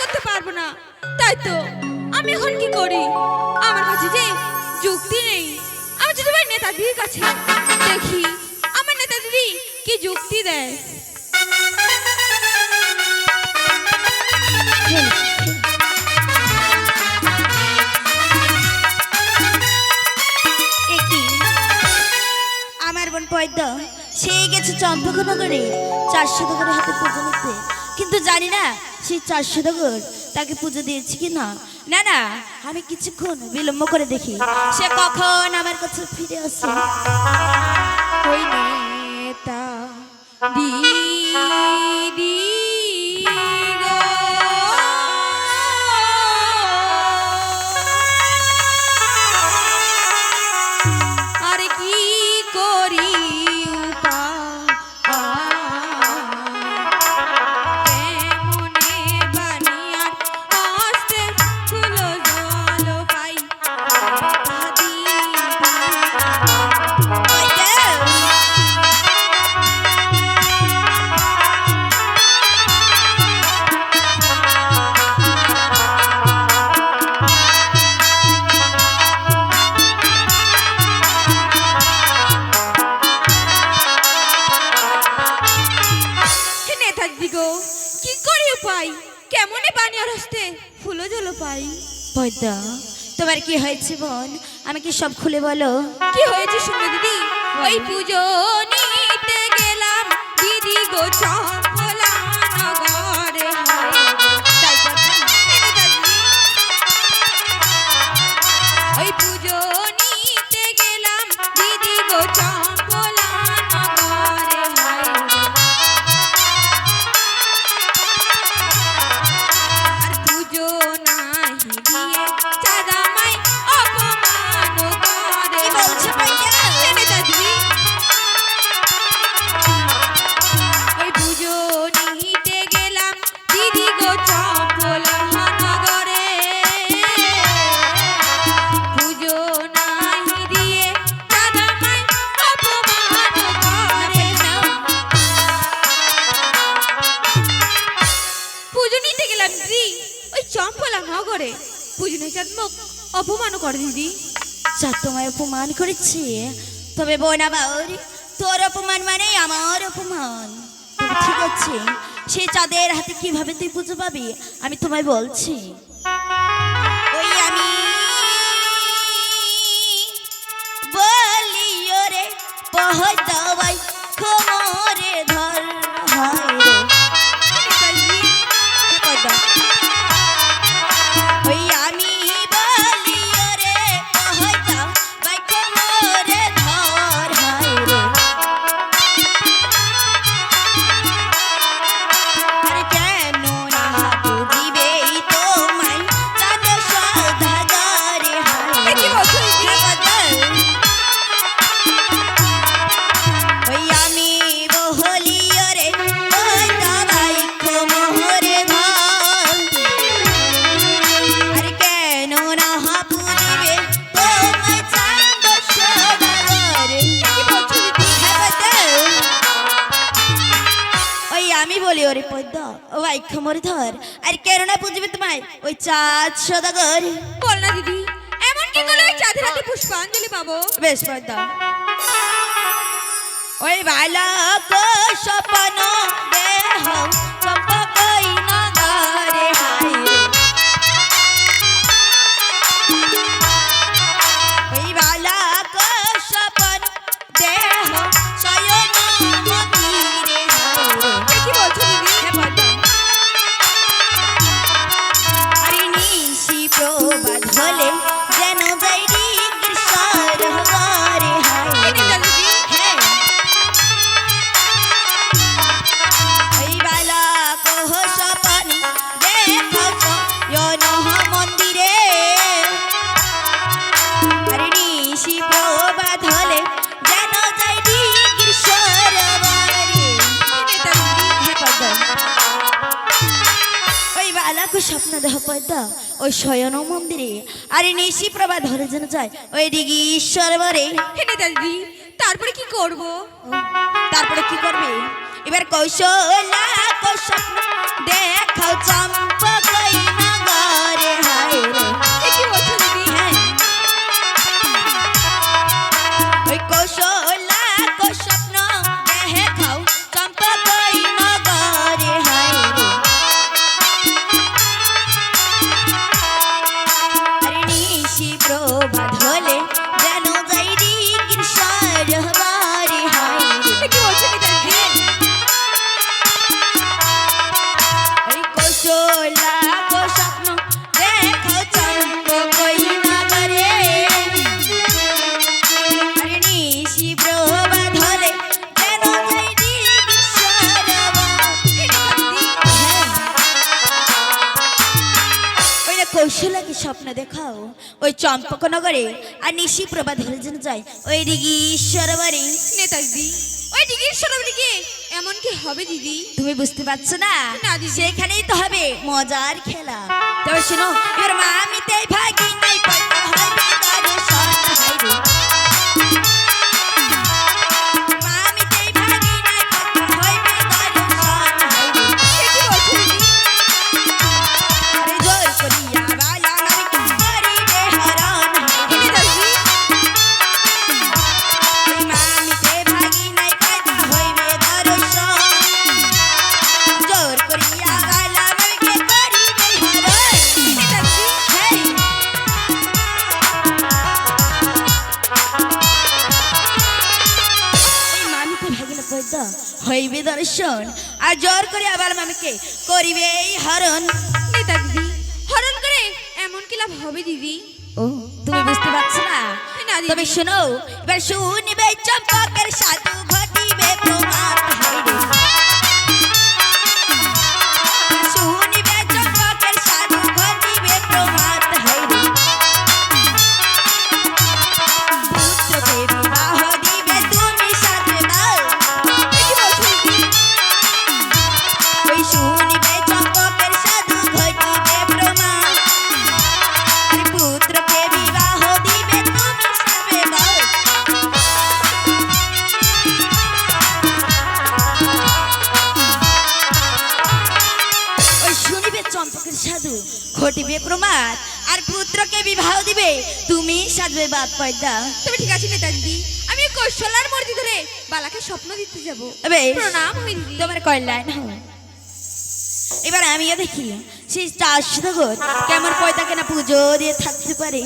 করতে পারব না। তাই তো, আমি এখন কি করি? আমার কাছে যে যুক্তি নেই। আমি যদি ভাই নেতাদির কাছে দেখি, আমার নেতা দিদি কি যুক্তি দেয়? আমার বোন পদ্ম, সে গেছে চম্পকনগরে চারশো নগরের হাতে পুজো নিতে। কিন্তু জানি না সেই চারশো নগর তাকে পুজো দিয়েছি কি না। না না, আমি কিছুক্ষণ বিলম্ব করে দেখি। সে কখন আমার কাছে ফিরে আসে? ওই কি করে উপায় কেমনে বানিয়ার হস্তে ফুলো জল পাই? পদ্ম তোমার কি হয়েছে বোন? আমাকে সব খুলে বলো। কি হয়েছে শুনে দিদি? ওই পুজো নিতে গেলাম দিদি গো চম্পলা চম্পলা নগরে। পুজো নিয়ে মুখ অপমান করে দিদি। যা তোমায় অপমান করেছি। তবে বোনা বাউর, তোর অপমান মানে আমার অপমান। ঠিক আছে সেই চাঁদের হাতে কীভাবে তুই পুজো পাবি, আমি তোমায় বলছি। আমি বলি ওরে পদ্ম ও বাইক্ষ মরে ধর আর কেননা পুজবে তোমায় ওই চাঁদ সদাগর বল না দিদি এমন কি করলে ওই চাঁদের হাতে পুষ্পাঞ্জলি পাবো? বেশ পদ্ম। ওই বালক স্বপন বালাকে স্বপ্ন দেহ পদ্মা ওই শয়ন মন্দিরে। আরে নিশি প্রভা ধরে যেন যায় ওই দিঘি ঈশ্বর বরে। হেঁটে দিদি তারপরে কি করব? তারপরে কি করবে? এবার কৌশল কৌশল দেখাও চম্পকই কৌশলাকে স্বপ্ন দেখাও? ওই চম্পকনগরে আর নিশি প্রভা ধরে যেন যায়। ওই দিকে বাড়ি। নেতাজি ওই ডিগির সরবরে গিয়ে এমন কি হবে দিদি? তুমি বুঝতে পারছ না? না, দিদি। সেখানেই তো হবে মজার খেলা। তবে শোনো এর মা আমি তাই ভাগি হইবে দর্শন। আর জোর করে আবার মামিকে করিবে এই হরণ। নেতাজি হরণ করে এমন কি লাভ হবে দিদি? ও তুমি বুঝতে পারছ না? দিদি। তবে শোনো এবার শুনিবে চম্পকের সাধু সাধু ঘটিবে প্রমাদ। আর পুত্রকে বিবাহ দিবে তুমি সাজবে বাদ পয়দা। তুমি ঠিক আছে নেতাজি আমি কৌশলার মর্জি ধরে বালাকে স্বপ্ন দিতে যাব। প্রণাম তোমার কল্যাণ। এবার আমিও দেখি সেই চাষ কেমন পয়দা কেনা পুজো দিয়ে থাকতে পারে।